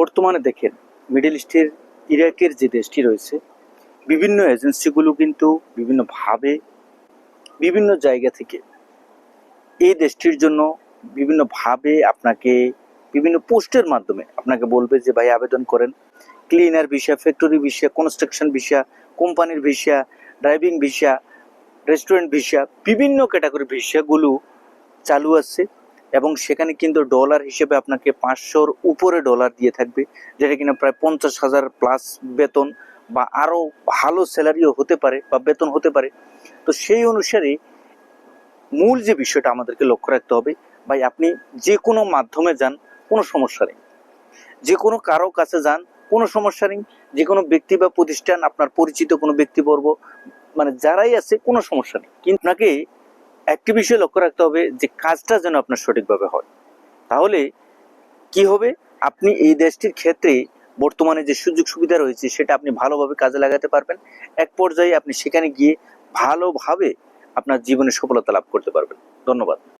বর্তমানে দেখেন মিডল ইস্টের, ইরাকের যে দেশটি রয়েছে, বিভিন্ন এজেন্সিগুলো কিন্তু বিভিন্নভাবে বিভিন্ন জায়গা থেকে এই দেশটির জন্য বিভিন্নভাবে আপনাকে বিভিন্ন পোস্টের মাধ্যমে আপনাকে বলবে যে, ভাই, আবেদন করেন। Cleaner visa, factory visa, construction visa, কোম্পানির visa, driving visa, restaurant visa, বিভিন্ন ক্যাটাগরি ভিসাগুলো চালু আছে। এবং সেখানে কিন্তু ডলার হিসেবে আপনাকে পাঁচশোর উপরে ডলার দিয়ে থাকবে, যেটা কিনা প্রায় পঞ্চাশ হাজার প্লাস বেতন বা আরও ভালো স্যালারিও হতে পারে বা বেতন হতে পারে। তো সেই অনুসারে মূল যে বিষয়টা আমাদেরকে লক্ষ্য রাখতে হবে, ভাই আপনি যে কোনো মাধ্যমে যান, কোনো সমস্যা নেই। যে কোনো কারও কাছে যান, কোনো সমস্যা নেই। যে কোনো ব্যক্তি বা প্রতিষ্ঠান, আপনার পরিচিত কোনো ব্যক্তিবর্গ মানে যারাই আছে, কোনো সমস্যা নেই। কিন্তু আপনাকে একটি বিষয় লক্ষ্য রাখতে হবে যে কাজটা যেন আপনার সঠিকভাবে হয়। তাহলে কি হবে? আপনি এই দেশটির ক্ষেত্রে বর্তমানে যে সুযোগ সুবিধা রয়েছে, সেটা আপনি ভালোভাবে কাজে লাগাতে পারবেন। এক পর্যায়ে আপনি সেখানে গিয়ে ভালোভাবে আপনার জীবনে সফলতা লাভ করতে পারবেন। ধন্যবাদ।